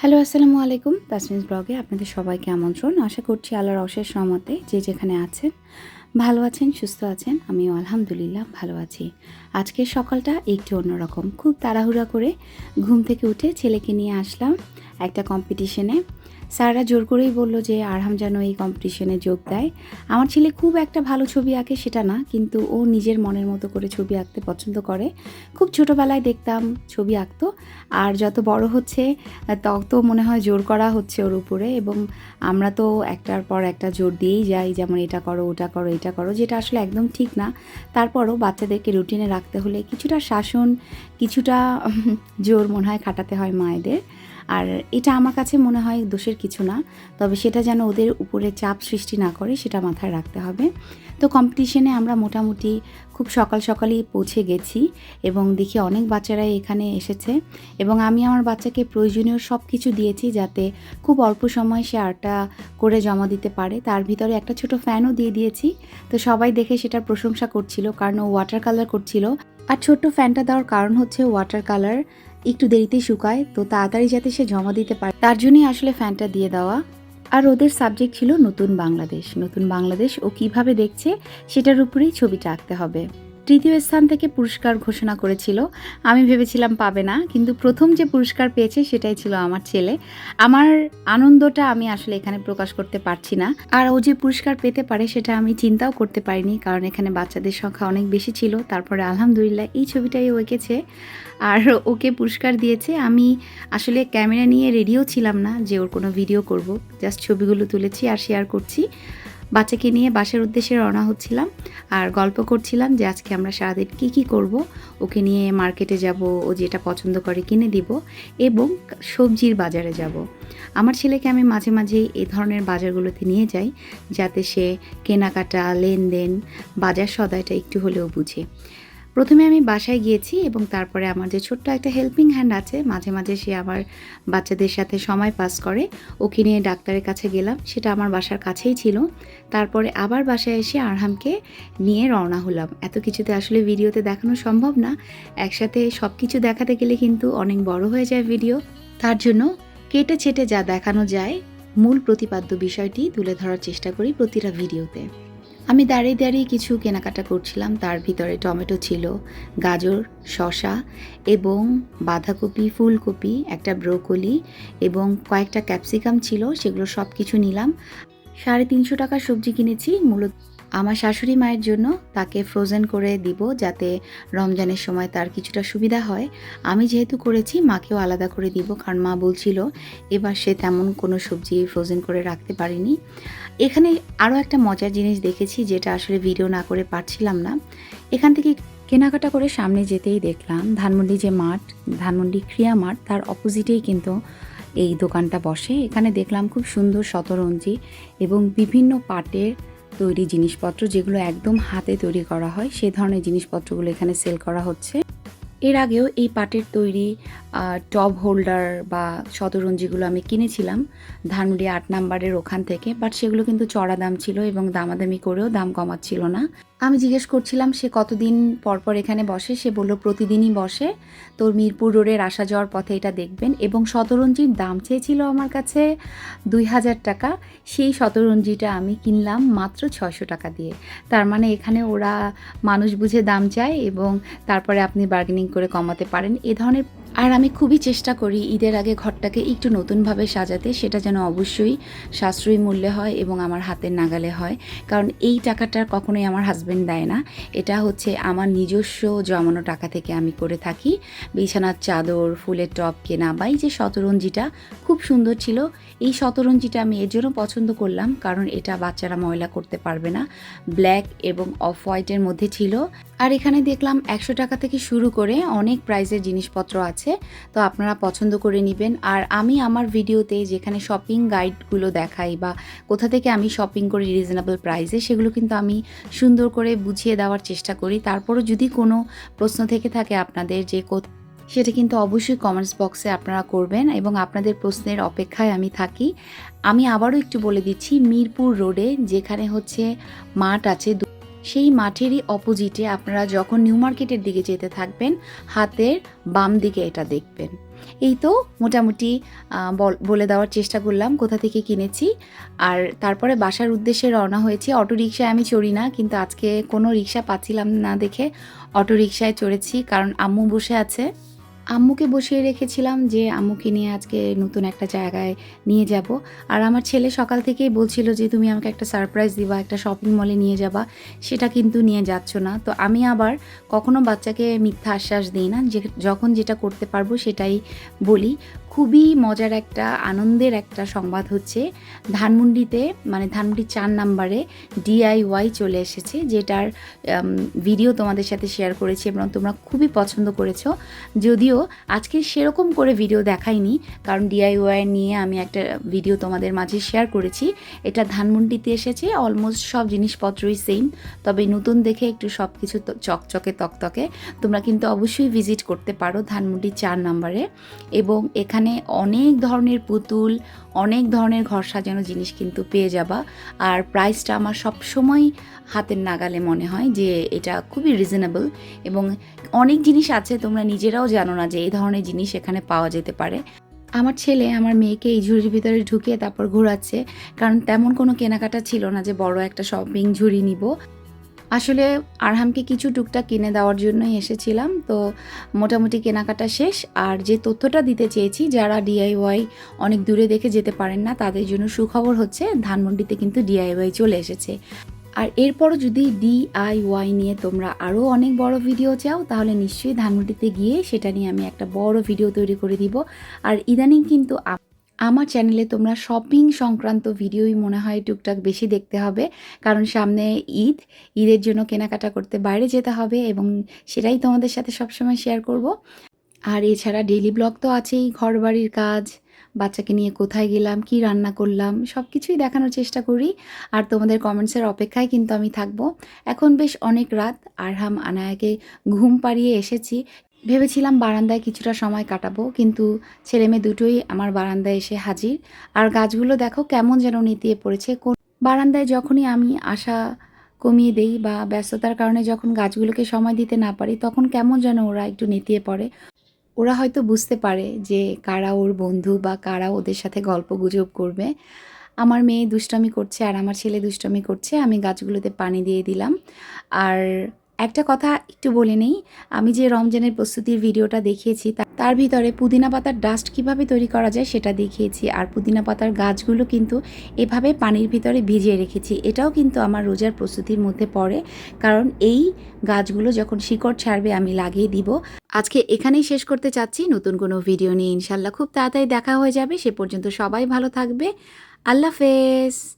Hello, আসসালামু আলাইকুম। তাসমিন ব্লগে আপনাদের সবাইকে আমন্ত্রণ। আশা করছি আল্লাহর অশেষ রহমতে যে যেখানে আছেন, ভালো আছেন, সুস্থ আছেন, আমিও আলহামদুলিল্লাহ ভালো আছি। আজকের সকালটা একটু অন্যরকম। খুব তাড়াহুড়া করে ঘুম থেকে উঠে ছেলেকে নিয়ে আসলাম একটা কম্পিটিশনে স্যাররা জোর করেই বলল যে আরহাম যেন এই কম্পিটিশনে যোগ দেয়। আমার ছেলে খুব একটা ভালো ছবি আঁকে সেটা না, কিন্তু ও নিজের মনের মতো করে ছবি আঁকতে পছন্দ করে। খুব ছোটোবেলায় দেখতাম ছবি আঁকতো, আর যত বড় হচ্ছে, তত মনে হয় জোর করা হচ্ছে ওর উপরে, এবং আমরা তো একটার পর একটা জোর দিয়েই যাই, যেমন এটা করো, ওটা করো, এটা করো, যেটা আসলে একদম ঠিক না। তারপরও বাচ্চাদেরকে রুটিনে রাখতে হলে কিছুটা শাসন, কিছুটা জোর মনে হয় খাটাতে হয় মায়েদের। আর এটা আমার কাছে মনে হয় দোষের কিছু না, তবে সেটা যেন ওদের উপরে চাপ সৃষ্টি না করে সেটা মাথায় রাখতে হবে। তো কম্পিটিশনে আমরা মোটামুটি খুব সকাল সকালই পৌঁছে গেছি এবং দেখি অনেক বাচ্চারাই এখানে এসেছে এবং আমি আমার বাচ্চাকে প্রয়োজনীয় সব কিছু দিয়েছি যাতে খুব অল্প সময় সে আর্টটা করে জমা দিতে পারে। তার ভিতরে একটা ছোট ফ্যানও দিয়ে দিয়েছি। তো সবাই দেখে সেটার প্রশংসা করছিল, কারণ ও ওয়াটার কালার করছিল। আর ছোট্ট ফ্যানটা দেওয়ার কারণ হচ্ছে ওয়াটার কালার একটু দেরিতে শুকায়, তো তাড়াতাড়ি যাতে সে জমা দিতে পারে। তার জন্যই আসলে ফ্যানটা দিয়ে দেওয়া। আর ওদের সাবজেক্ট ছিল নতুন বাংলাদেশ। নতুন বাংলাদেশ ও কীভাবে দেখছে, সেটার উপরেই ছবিটা আঁকতে হবে। তৃতীয় স্থান থেকে পুরস্কার ঘোষণা করেছিল। আমি ভেবেছিলাম পাবে না, কিন্তু প্রথম যে পুরস্কার পেয়েছে সেটাই ছিল আমার ছেলে। আমার আনন্দটা আমি আসলে এখানে প্রকাশ করতে পারছি না। আর ও যে পুরস্কার পেতে পারে সেটা আমি চিন্তাও করতে পারিনি, কারণ এখানে বাচ্চাদের সংখ্যা অনেক বেশি ছিল। তারপরে আলহামদুলিল্লাহ এই ছবিটাই ও এঁকেছে। আর ওকে পুরস্কার দিয়েছে। আমি আসলে ক্যামেরা নিয়ে রেডিও ছিলাম না যে ওর কোনো ভিডিও করব, জাস্ট ছবিগুলো তুলেছি আর শেয়ার করছি। বাচ্চাকে নিয়ে বাসার উদ্দেশ্যে রওনা হচ্ছিলাম আর গল্প করছিলাম যে আজকে আমরা সারাদিন কী কী করব। ওকে নিয়ে মার্কেটে যাব, ও যেটা পছন্দ করে কিনে দিব এবং সবজির বাজারে যাব। আমার ছেলেকে আমি মাঝে মাঝেই এই ধরনের বাজারগুলোতে নিয়ে যাই যাতে সে কেনাকাটা, লেনদেন, বাজার সদাইটা একটু হলেও বুঝে। প্রথমে আমি বাসায় গিয়েছি এবং তারপরে আমার যে ছোট্ট একটা হেল্পিং হ্যান্ড আছে, মাঝে মাঝে সে আমার বাচ্চাদের সাথে সময় পাস করে, ওকে নিয়ে ডাক্তারের কাছে গেলাম, সেটা আমার বাসার কাছেই ছিল। তারপরে আবার বাসায় এসে আরহামকে নিয়ে রওনা হলাম। এত কিছুতে আসলে ভিডিওতে দেখানো সম্ভব না, একসাথে সব কিছু দেখাতে গেলে কিন্তু অনেক বড় হয়ে যায় ভিডিও তার জন্য কেটে ছেটে যা দেখানো যায়, মূল প্রতিপাদ্য বিষয়টি তুলে ধরার চেষ্টা করি প্রতিটা ভিডিওতে। আমি দাঁড়িয়ে দাঁড়িয়ে কিছু কেনাকাটা করছিলাম। তার ভিতরে টমেটো ছিল, গাজর শশা এবং বাঁধাকপি, ফুলকপি, একটা ব্রোকলি এবং কয়েকটা ক্যাপসিকাম ছিল, সেগুলো সব কিছু নিলাম। সাড়ে তিনশো টাকার সবজি কিনেছি, মূলত আমার শাশুড়ি মায়ের জন্য তাকে ফ্রোজেন করে দিব যাতে রমজানের সময় তার কিছুটা সুবিধা হয়। আমি যেহেতু করেছি, মাকেও আলাদা করে দিব কারণ মা বলছিল এবার সে তেমন কোনো সবজি ফ্রোজেন করে রাখতে পারেনি। এখানে আরও একটা মজার জিনিস দেখেছি যেটা আসলে ভিডিও না করে পারছিলাম না। এখান থেকে কেনাকাটা করে সামনে যেতেই দেখলাম ধানমন্ডি যে মাঠ, ধানমন্ডি ক্রিয়া মাঠ, তার অপোজিটেই কিন্তু এই দোকানটা বসে। এখানে দেখলাম খুব সুন্দর শতরঞ্জি এবং বিভিন্ন পাটের তৈরি জিনিসপত্র যেগুলো একদম হাতে তৈরি করা হয় সেই ধরনের জিনিসপত্রগুলো এখানে সেল করা হচ্ছে। এর আগেও এই পাটের তৈরি টব হোল্ডার বা শতরঞ্জিগুলো আমি কিনেছিলাম ধানমুড়ি আট নাম্বারের ওখান থেকে, বাট সেগুলো কিন্তু চড়া দাম ছিল এবং দামাদামি করেও দাম কমাচ্ছিল না। আমি জিজ্ঞেস করছিলাম, সে কতদিন পর পর এখানে বসে? সে বলল, প্রতিদিনই বসে। তো মিরপুর রোডের আসা যাওয়ার পথে এটা দেখবেন এবং শতরঞ্জির দাম চেয়েছিল আমার কাছে দুই হাজার টাকা। সেই শতরঞ্জিটা আমি কিনলাম মাত্র ছয়শো টাকা দিয়ে। তার মানে এখানে ওরা মানুষ বুঝে দাম চায় এবং তারপরে আপনি বার্গেনিং করে কমাতে পারেন। এ ধরনের আর আমি খুবই চেষ্টা করি ঈদের আগে ঘরটাকে একটু নতুনভাবে সাজাতে, সেটা যেন অবশ্যই সাশ্রয়ী মূল্যে হয় এবং আমার হাতের নাগালে হয়। কারণ এই টাকাটা কখনোই আমার হাজব্যান্ড দেয় না। এটা হচ্ছে আমার নিজস্ব জমানো টাকা থেকে আমি করে থাকি। বিছানার চাদর, ফুলের টপ, কেনা বা এই যে শতরঞ্জিটা খুব সুন্দর ছিল। এই শতরঞ্জিটা আমি এর জন্য পছন্দ করলাম কারণ এটা বাচ্চারা ময়লা করতে পারবে না। ব্ল্যাক এবং অফ হোয়াইটের মধ্যে ছিল। আর এখানে দেখলাম একশো টাকা থেকে শুরু করে অনেক প্রাইজের জিনিসপত্র আছে। তো আপনারা পছন্দ করে নেবেন। আর আমি আমার ভিডিওতে যেখানে শপিং গাইডগুলো দেখাই বা কোথা থেকে আমি শপিং করি রিজনেবল প্রাইসে সেগুলো কিন্তু আমি সুন্দর করে বুঝিয়ে দেওয়ার চেষ্টা করি। তারপরও যদি কোনো প্রশ্ন থেকে থাকে আপনাদের যে সেটা কিন্তু অবশ্যই কমেন্টস বক্সে আপনারা করবেন এবং আপনাদের প্রশ্নের অপেক্ষায় আমি থাকি। আমি আবারও একটু বলে দিচ্ছি, মিরপুর রোডে যেখানে হচ্ছে মাঠ আছে সেই মাঠেরই অপোজিটে আপনারা যখন নিউ মার্কেটের দিকে যেতে থাকবেন, হাতের বাম দিকে এটা দেখবেন। এই তো মোটামুটি বল- দেওয়ার চেষ্টা করলাম কোথা থেকে কিনেছি। আর তারপরে বাসার উদ্দেশ্যে রওনা হয়েছি। অটো রিক্সায় আমি চড়ি না, কিন্তু আজকে কোনো রিক্সা পাচ্ছিলাম না দেখে অটো রিক্সায় চড়েছি, কারণ আম্মু বসে আছে। আম্মুকে বসিয়ে রেখেছিলাম যে, আম্মুকে নিয়ে আজকে নতুন একটা জায়গায় নিয়ে যাব। আর আমার ছেলে সকাল থেকেই বলছিল যে, তুমি আমাকে একটা সারপ্রাইজ দিবা, একটা শপিং মলে নিয়ে যাবা। সেটা কিন্তু নিয়ে যাচ্ছ না। তো আমি আবার কখনো বাচ্চাকে মিথ্যা আশ্বাস দিই না। যে, যখন যেটা করতে পারব সেটাই বলি। খুবই মজার একটা, আনন্দের একটা সংবাদ হচ্ছে। ধানমন্ডিতে মানে ধানমন্ডি চার নাম্বারে ডিআইওয়াই চলে এসেছে, যেটার ভিডিও তোমাদের সাথে শেয়ার করেছি এবং তোমরা খুবই পছন্দ করেছ। যদিও আজকে সেরকম করে ভিডিও দেখাইনি, কারণ ডিআইওয়াই নিয়ে আমি একটা ভিডিও তোমাদের মাঝে শেয়ার করেছি। এটা ধানমন্ডিতে এসেছে অলমোস্ট সব জিনিসপত্রই সেম তবে নতুন দেখে একটু সব কিছু চকচকে, তকতকে। তোমরা কিন্তু অবশ্যই ভিজিট করতে পারো ধানমন্ডি চার নাম্বারে। এবং এখানে অনেক ধরনের পুতুল, অনেক ধরনের ঘর সাজানো জিনিস কিন্তু পেয়ে যাবা। আর প্রাইসটা আমার সবসময় হাতের নাগালে মনে হয় যে এটা খুবই রিজনেবল এবং অনেক জিনিস আছে তোমরা নিজেরাও জানো না যে এই ধরনের জিনিস এখানে পাওয়া যেতে পারে। আমার ছেলে, আমার মেয়েকে এই ঝুড়ির ভিতরে ঢুকিয়ে তারপর ঘোরাচ্ছে, কারণ তেমন কোনো কেনাকাটা ছিল না যে বড় একটা শপিং ঝুড়ি নিব। আসলে আরহামকে কিছু টুকটাক কিনে দেওয়ার জন্যই এসেছিলাম, তো মোটামুটি কেনাকাটা শেষ। আর যে তথ্যটা দিতে চেয়েছি, যারা ডিআইওয়াই অনেক দূরে দেখে যেতে পারেন না, তাদের জন্য সুখবর হচ্ছে ধানমন্ডিতে কিন্তু ডিআইওয়াই চলে এসেছে। আর এরপরও যদি ডিআইওয়াই নিয়ে তোমরা আরও অনেক বড় ভিডিও চাও, তাহলে নিশ্চয়ই ধানমন্ডিতে গিয়ে সেটা নিয়ে আমি একটা বড় ভিডিও তৈরি করে দিব। আর ইদানিং কিন্তু আমার চ্যানেলে তোমরা শপিং সংক্রান্ত ভিডিওই মনে হয় টুকটাক বেশি দেখতে হবে। কারণ সামনে ঈদ, ঈদের জন্য কেনাকাটা করতে বাইরে যেতে হবে এবং সেটাই তোমাদের সাথে সবসময় শেয়ার করব। আর এছাড়া ডেইলি ব্লগ তো আছেই ঘর বাড়ির কাজ, বাচ্চাকে নিয়ে কোথায় গেলাম, কি রান্না করলাম সব কিছুই দেখানোর চেষ্টা করি। আর তোমাদের কমেন্টসের অপেক্ষায় কিন্তু আমি থাকব। এখন বেশ অনেক রাত, আরহাম, আনায়াকে ঘুম পাড়িয়ে এসেছি। ভেবেছিলাম বারান্দায় কিছুটা সময় কাটাবো, কিন্তু ছেলে মেয়ে দুটোই আমার বারান্দায় এসে হাজির। আর গাছগুলো দেখো কেমন যেন নেতিয়ে পড়েছে। কোন বারান্দায় যখনই আমি আসা কমিয়ে দেই বা ব্যস্ততার কারণে যখন গাছগুলোকে সময় দিতে না পারি, তখন কেমন যেন ওরা একটু নেতিয়ে পড়ে। ওরা হয়তো বুঝতে পারে যে কারা ওর বন্ধু বা কারা ওদের সাথে গল্প গুজব করবে। আমার মেয়ে দুষ্টামি করছে আর আমার ছেলে দুষ্টামি করছে। আমি গাছগুলোতে পানি দিয়ে দিলাম। আর একটা কথা একটু বলে নেই। আমি যে রমজানের প্রস্তুতির ভিডিওটা দেখিয়েছি তার ভিতরে পুদিনা পাতার ডাস্ট কীভাবে তৈরি করা যায় সেটা দেখিয়েছি। আর পুদিনা পাতার গাছগুলো কিন্তু এভাবে পানির ভিতরে ভিজিয়ে রেখেছি। এটাও কিন্তু আমার রোজার প্রস্তুতির মধ্যে পড়ে। কারণ এই গাছগুলো যখন শিকড় ছাড়বে, আমি লাগিয়ে দিব। আজকে এখানেই শেষ করতে চাচ্ছি। নতুন কোনো ভিডিও নিয়ে ইনশাল্লাহ খুব তাড়াতাড়ি দেখা হয়ে যাবে। সে পর্যন্ত সবাই ভালো থাকবে। আল্লাহ হাফেজ।